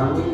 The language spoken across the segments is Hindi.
Swami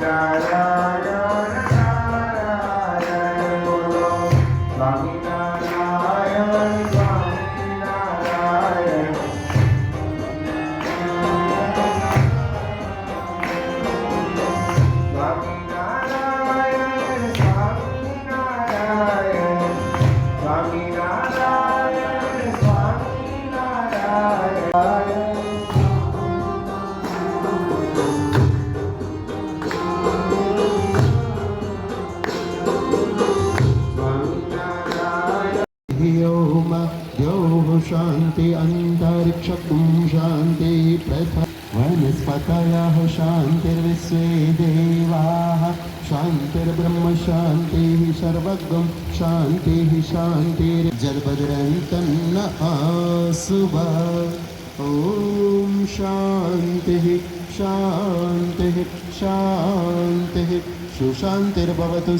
Narayana शान्ति अन्तरिक्षं शान्ति प्रथा वनस्पतयः शान्तिर्विश्वे देवाः। शान्तिर्ब्रह्म शान्तिः सर्वगं शान्तिः शान्तिर्जलभद्रन्तन्न आसुव ॐ शान्तिः शान्तिः शान्तिः। सुशान्तिर्भवतु